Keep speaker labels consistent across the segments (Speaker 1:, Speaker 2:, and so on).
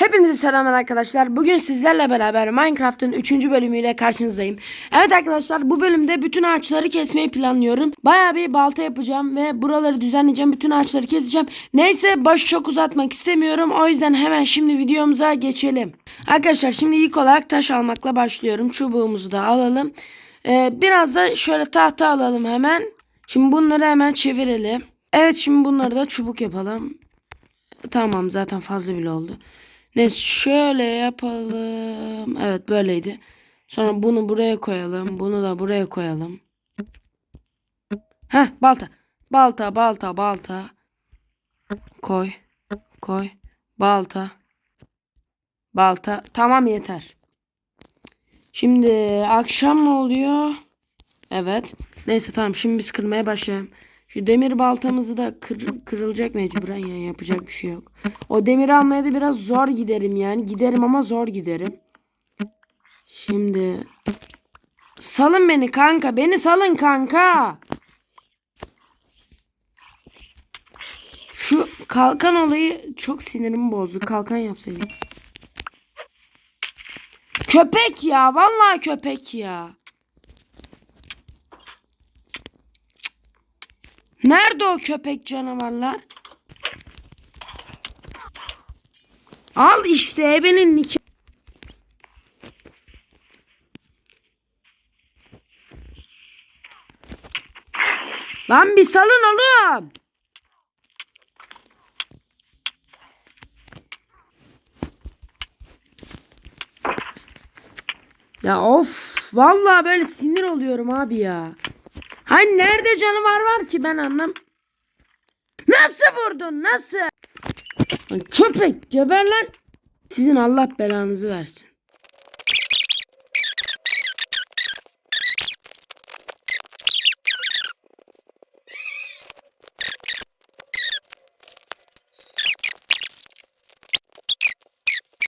Speaker 1: Hepinize selamlar arkadaşlar. Bugün sizlerle beraber Minecraft'ın 3. bölümüyle karşınızdayım. Evet arkadaşlar bu bölümde bütün ağaçları kesmeyi planlıyorum. Baya bir balta yapacağım ve buraları düzenleyeceğim. Bütün ağaçları keseceğim. Neyse başı çok uzatmak istemiyorum. O yüzden hemen şimdi videomuza geçelim. Arkadaşlar şimdi ilk olarak taş almakla başlıyorum. Çubuğumuzu da alalım. Ee, biraz da şöyle tahta alalım hemen. Şimdi bunları hemen çevirelim. Evet şimdi bunları da çubuk yapalım. Tamam zaten fazla bile oldu. Neyse şöyle yapalım. Evet böyleydi. Sonra bunu buraya koyalım. Bunu da buraya koyalım. Heh balta. Balta balta balta. Koy. Koy. Balta. Balta. Tamam yeter. Şimdi akşam mı oluyor? Evet. Neyse tamam şimdi biz kırmaya başlayalım. Şu demir baltamızı da kır- kırılacak mecburen ya yapacak bir şey yok. O demiri almaya da biraz zor giderim yani. Giderim ama zor giderim. Şimdi salın beni kanka. Beni salın kanka. Şu kalkan olayı çok sinirimi bozdu. Kalkan yapsaydım. Köpek ya. Vallahi köpek ya. Nerede o köpek canavarlar? Al işte ebenin nikah. Lan bir salın oğlum. Ya of. Vallahi böyle sinir oluyorum abi ya. Hani nerede canavar var ki ben anlam. Nasıl vurdun nasıl? Köpek geber lan. Sizin Allah belanızı versin.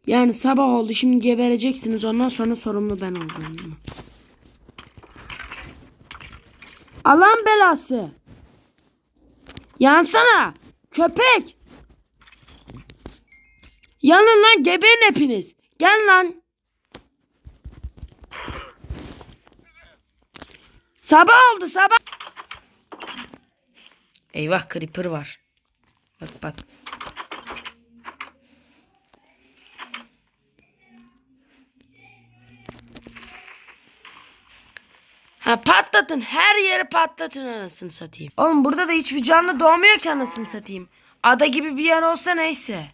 Speaker 1: Yani sabah oldu şimdi gebereceksiniz ondan sonra sorumlu ben olacağım. Allah'ın belası. Yansana. Köpek. Yanın lan geberin hepiniz. Gel lan. Sabah oldu sabah. Eyvah creeper var. Bak bak. Ha patlatın. Her yeri patlatın anasını satayım. Oğlum burada da hiçbir canlı doğmuyor ki anasını satayım. Ada gibi bir yer olsa neyse.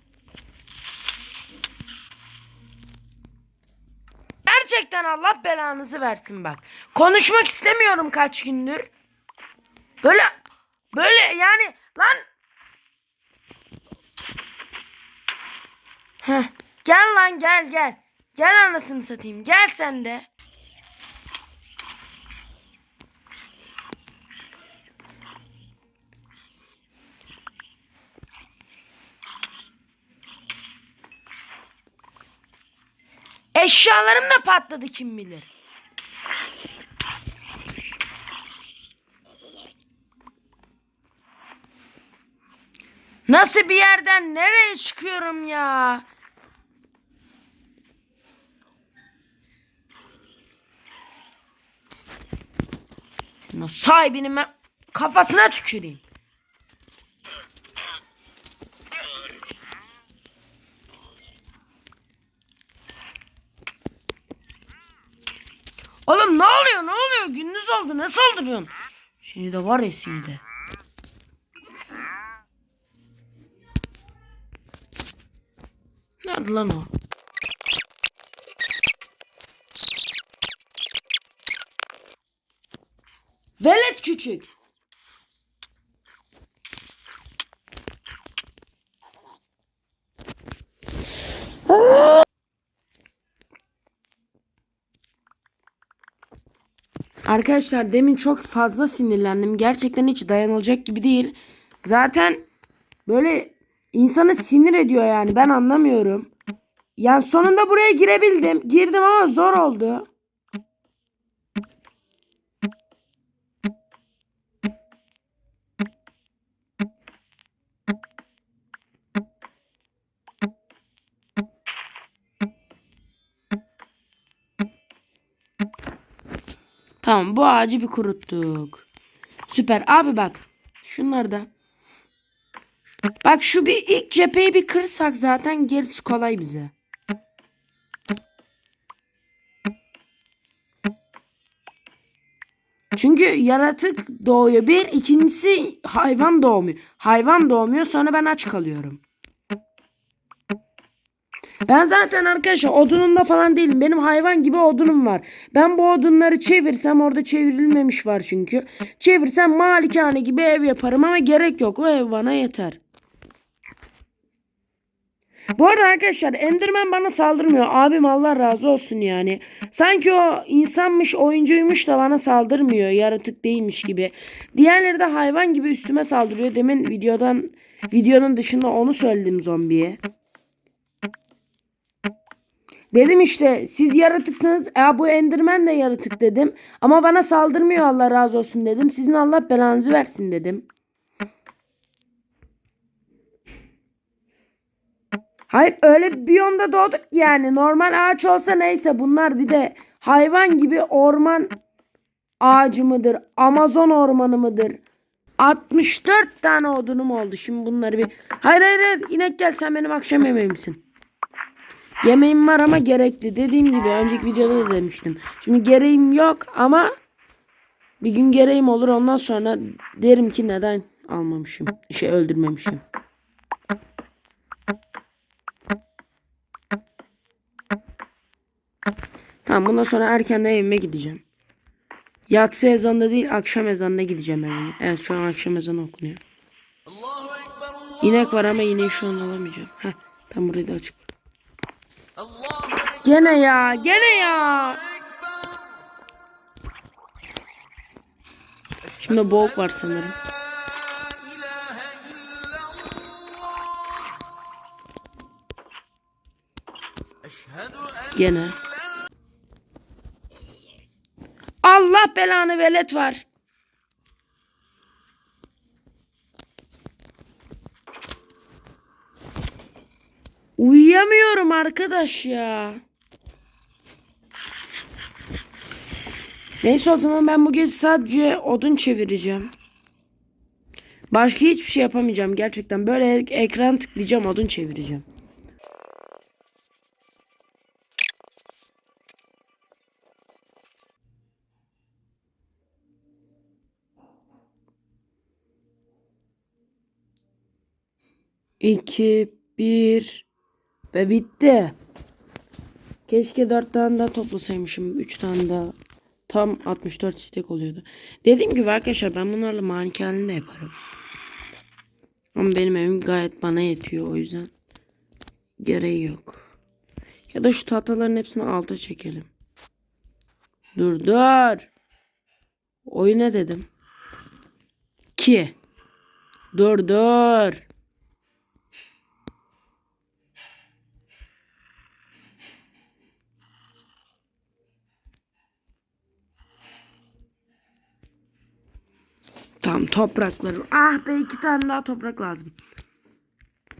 Speaker 1: Gerçekten Allah belanızı versin bak. Konuşmak istemiyorum kaç gündür. Böyle böyle yani lan Heh, gel lan gel gel. Gel anasını satayım. Gel sen de. Eşyalarım da patladı kim bilir. Nasıl bir yerden nereye çıkıyorum ya? Senin o sahibinin ben kafasına tüküreyim. Oğlum ne oluyor ne oluyor gündüz oldu ne saldırıyorsun? Şimdi de var ya. Nerede lan o? Velet küçük. Arkadaşlar demin çok fazla sinirlendim. Gerçekten hiç dayanılacak gibi değil. Zaten böyle insanı sinir ediyor yani. Ben anlamıyorum. Yani sonunda buraya girebildim. Girdim ama zor oldu. Tamam bu ağacı bir kuruttuk. Süper. Abi bak. Şunları da. Bak şu bir ilk cepheyi bir kırsak zaten gerisi kolay bize. Çünkü yaratık doğuyor. Bir, ikincisi hayvan doğmuyor. Hayvan doğmuyor sonra ben aç kalıyorum. Ben zaten arkadaşlar odunumda falan değilim. Benim hayvan gibi odunum var. Ben bu odunları çevirsem orada çevrilmemiş var çünkü. Çevirsem malikane gibi ev yaparım ama gerek yok. O ev bana yeter. Bu arada arkadaşlar Enderman bana saldırmıyor. Abim Allah razı olsun yani. Sanki o insanmış, oyuncuymuş da bana saldırmıyor. Yaratık değilmiş gibi. Diğerleri de hayvan gibi üstüme saldırıyor. Demin videodan videonun dışında onu söyledim zombiye. Dedim işte siz yaratıksınız. E bu Enderman de yaratık dedim. Ama bana saldırmıyor Allah razı olsun dedim. Sizin Allah belanızı versin dedim. Hayır öyle bir biyomda doğduk yani. Normal ağaç olsa neyse bunlar bir de hayvan gibi orman ağacı mıdır? Amazon ormanı mıdır? 64 tane odunum oldu. Şimdi bunları bir... Hayır hayır hayır. İnek gel sen benim akşam yemeğimsin. Yemeğim var ama gerekli. Dediğim gibi önceki videoda da demiştim. Şimdi gereğim yok ama bir gün gereğim olur. Ondan sonra derim ki neden almamışım. Şey öldürmemişim. Tamam bundan sonra erkenden evime gideceğim. Yatsı ezanında değil akşam ezanında gideceğim evime. Evet şu an akşam ezanı okunuyor. İnek var ama ineği şu an alamayacağım. Heh, tam burayı da açık. Gene ya gene ya. Şimdi boğuk var sanırım. Gene. Allah belanı velet var. Uyuyamıyorum arkadaş ya. Neyse o zaman ben bugün sadece odun çevireceğim. Başka hiçbir şey yapamayacağım gerçekten. Böyle ek- ekran tıklayacağım odun çevireceğim. İki, bir ve bitti. Keşke dört tane daha toplasaymışım. Üç tane daha. Tam 64 istek oluyordu. Dediğim gibi arkadaşlar ben bunlarla manikanını da yaparım. Ama benim evim gayet bana yetiyor o yüzden. Gereği yok. Ya da şu tahtaların hepsini alta çekelim. Dur dur. Oyuna dedim. Ki. Dur dur. Tamam toprakları. Ah be iki tane daha toprak lazım.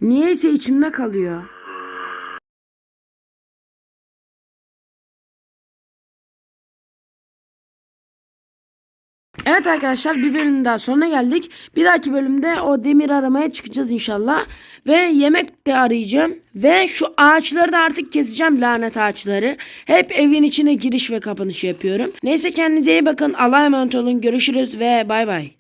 Speaker 1: Niyeyse içimde kalıyor. Evet arkadaşlar bir bölüm daha sonuna geldik. Bir dahaki bölümde o demir aramaya çıkacağız inşallah. Ve yemek de arayacağım. Ve şu ağaçları da artık keseceğim lanet ağaçları. Hep evin içine giriş ve kapanış yapıyorum. Neyse kendinize iyi bakın. Allah'a emanet olun. Görüşürüz ve bay bay.